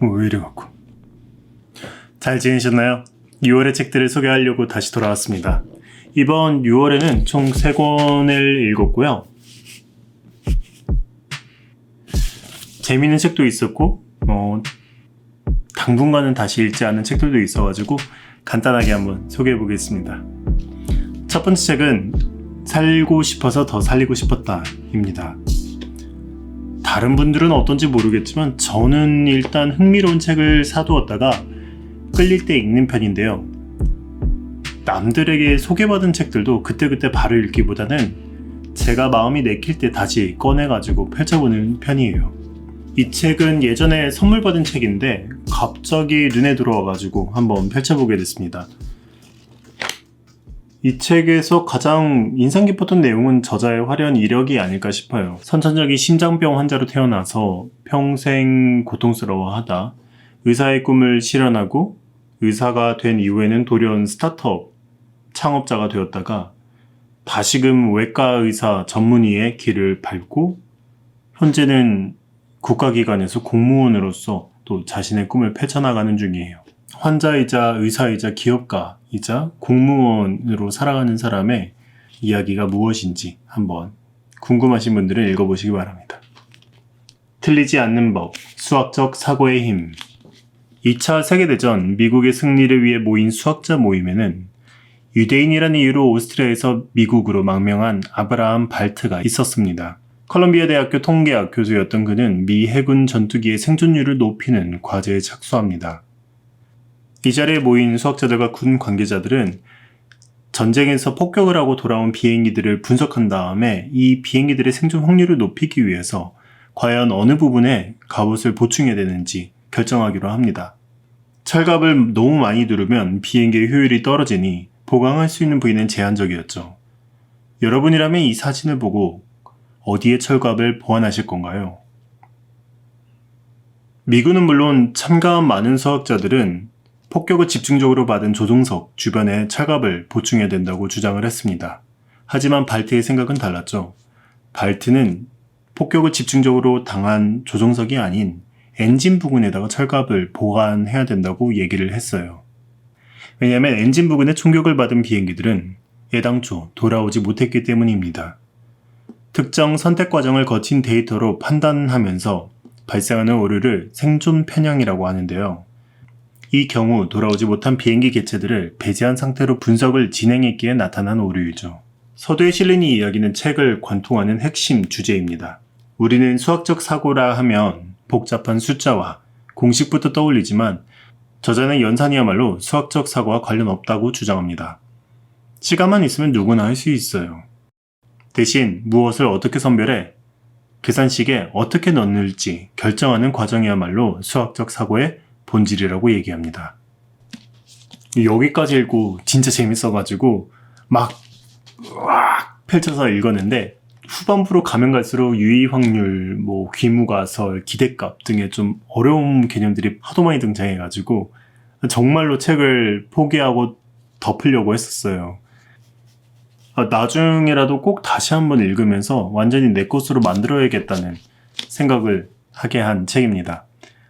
왜 이래 갖고. 잘 지내셨나요? 6월의 책들을 소개하려고 다시 돌아왔습니다. 이번 6월에는 총 3권을 읽었고요. 재미있는 책도 있었고, 어, 당분간은 다시 읽지 않은 책들도 있어가지고 간단하게 한번 소개해 보겠습니다. 첫 번째 책은 살고 싶어서 더 살리고 싶었다입니다. 다른 분들은 어떤지 모르겠지만 저는 일단 흥미로운 책을 사두었다가 끌릴 때 읽는 편인데요. 남들에게 소개받은 책들도 그때그때 바로 읽기보다는 제가 마음이 내킬 때 다시 꺼내가지고 펼쳐보는 편이에요. 이 책은 예전에 선물 받은 책인데 갑자기 눈에 들어와가지고 한번 펼쳐보게 됐습니다. 이 책에서 가장 인상 깊었던 내용은 저자의 화려한 이력이 아닐까 싶어요. 선천적인 심장병 환자로 태어나서 평생 고통스러워하다 의사의 꿈을 실현하고 의사가 된 이후에는 돌연 스타트업 창업자가 되었다가 다시금 외과 의사 전문의의 길을 밟고 현재는 국가기관에서 공무원으로서 또 자신의 꿈을 펼쳐나가는 중이에요. 환자이자 의사이자 기업가이자 공무원으로 살아가는 사람의 이야기가 무엇인지 한번 궁금하신 분들은 읽어보시기 바랍니다. 틀리지 않는 법, 수학적 사고의 힘. 2차 세계대전 미국의 승리를 위해 모인 수학자 모임에는 유대인이라는 이유로 오스트리아에서 미국으로 망명한 아브라함 발트가 있었습니다. 컬럼비아 대학교 통계학 교수였던 그는 미 해군 전투기의 생존율을 높이는 과제에 착수합니다. 이 자리에 모인 수학자들과 군 관계자들은 전쟁에서 폭격을 하고 돌아온 비행기들을 분석한 다음에 이 비행기들의 생존 확률을 높이기 위해서 과연 어느 부분에 갑옷을 보충해야 되는지 결정하기로 합니다. 철갑을 너무 많이 두르면 비행기의 효율이 떨어지니 보강할 수 있는 부위는 제한적이었죠. 여러분이라면 이 사진을 보고 어디에 철갑을 보완하실 건가요? 미군은 물론 참가한 많은 수학자들은 폭격을 집중적으로 받은 조종석 주변에 철갑을 보충해야 된다고 주장을 했습니다. 하지만 발트의 생각은 달랐죠. 발트는 폭격을 집중적으로 당한 조종석이 아닌 엔진 부근에다가 철갑을 보관해야 된다고 얘기를 했어요. 왜냐하면 엔진 부근에 총격을 받은 비행기들은 애당초 돌아오지 못했기 때문입니다. 특정 선택 과정을 거친 데이터로 판단하면서 발생하는 오류를 생존 편향이라고 하는데요. 이 경우 돌아오지 못한 비행기 개체들을 배제한 상태로 분석을 진행했기에 나타난 오류이죠. 서두에 실린 이 이야기는 책을 관통하는 핵심 주제입니다. 우리는 수학적 사고라 하면 복잡한 숫자와 공식부터 떠올리지만 저자는 연산이야말로 수학적 사고와 관련 없다고 주장합니다. 시간만 있으면 누구나 할 수 있어요. 대신 무엇을 어떻게 선별해 계산식에 어떻게 넣을지 결정하는 과정이야말로 수학적 사고의 본질이라고 얘기합니다. 여기까지 읽고 진짜 재밌어가지고 막 펼쳐서 읽었는데 후반부로 가면 갈수록 유의 확률, 뭐 귀무가설, 기대값 등의 좀 어려운 개념들이 하도 많이 등장해가지고 정말로 책을 포기하고 덮으려고 했었어요. 아, 나중에라도 꼭 다시 한번 읽으면서 완전히 내 것으로 만들어야겠다는 생각을 하게 한 책입니다.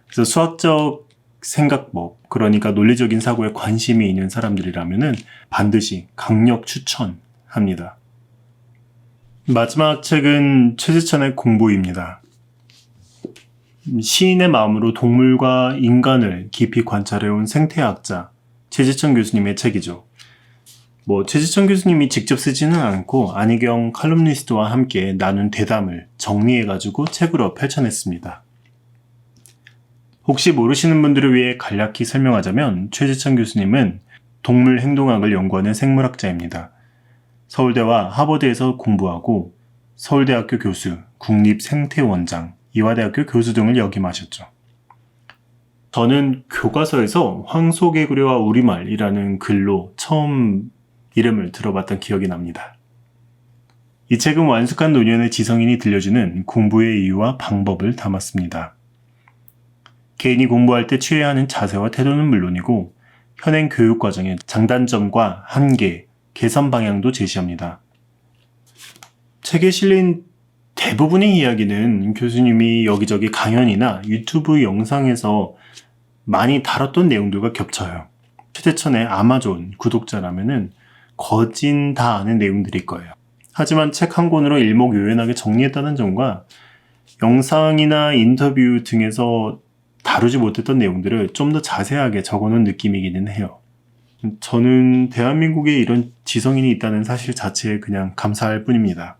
그래서 수학적 생각법, 그러니까 논리적인 사고에 관심이 있는 사람들이라면은 반드시 강력 추천합니다. 마지막 책은 최재천의 공부입니다. 시인의 마음으로 동물과 인간을 깊이 관찰해온 생태학자 최재천 교수님의 책이죠. 뭐 최재천 교수님이 직접 쓰지는 않고 안희경 칼럼니스트와 함께 나눈 대담을 정리해가지고 책으로 펼쳐냈습니다. 혹시 모르시는 분들을 위해 간략히 설명하자면 최재천 교수님은 동물 행동학을 연구하는 생물학자입니다. 서울대와 하버드에서 공부하고 서울대학교 교수, 국립생태원장, 이화대학교 교수 등을 역임하셨죠. 저는 교과서에서 황소개구리와 우리말이라는 글로 처음 이름을 들어봤던 기억이 납니다. 이 책은 완숙한 노년의 지성인이 들려주는 공부의 이유와 방법을 담았습니다. 개인이 공부할 때 취해야 하는 자세와 태도는 물론이고 현행 교육 과정의 장단점과 한계, 개선 방향도 제시합니다. 책에 실린 대부분의 이야기는 교수님이 여기저기 강연이나 유튜브 영상에서 많이 다뤘던 내용들과 겹쳐요. 최대천의 아마존 구독자라면은 거진 다 아는 내용들일 거예요. 하지만 책 한 권으로 일목요연하게 정리했다는 점과 영상이나 인터뷰 등에서 다루지 못했던 내용들을 좀 더 자세하게 적어놓은 느낌이기는 해요. 저는 대한민국에 이런 지성인이 있다는 사실 자체에 그냥 감사할 뿐입니다.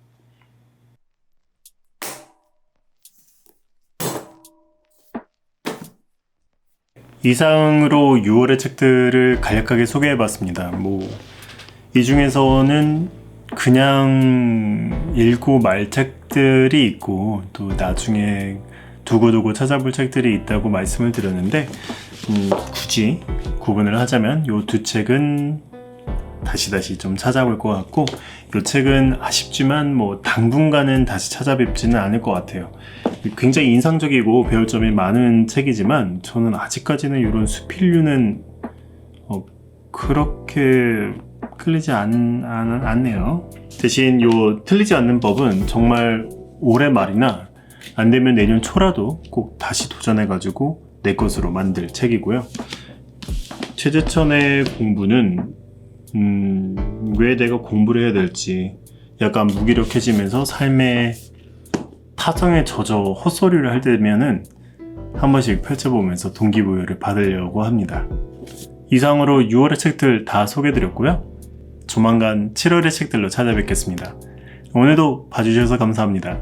이상으로 6월의 책들을 간략하게 소개해봤습니다. 뭐, 이 중에서는 그냥 읽고 말 책들이 있고, 또 나중에 두고두고 찾아볼 책들이 있다고 말씀을 드렸는데, 음, 굳이 구분을 하자면 이 두 책은 다시 다시 좀 찾아볼 것 같고, 이 책은 아쉽지만 뭐 당분간은 다시 찾아뵙지는 않을 것 같아요. 굉장히 인상적이고 배울 점이 많은 책이지만 저는 아직까지는 이런 수필류는 어, 그렇게 끌리지 않, 않, 않네요. 대신 요 틀리지 않는 법은 정말 올해 말이나 안 되면 내년 초라도 꼭 다시 도전해가지고 내 것으로 만들 책이고요. 최재천의 공부는 음, 왜 내가 공부를 해야 될지 약간 무기력해지면서 삶의 타성에 젖어 헛소리를 할 때면은 한 번씩 펼쳐보면서 동기부여를 받으려고 합니다. 이상으로 6월의 책들 다 소개드렸고요. 조만간 7월의 책들로 찾아뵙겠습니다. 오늘도 봐주셔서 감사합니다.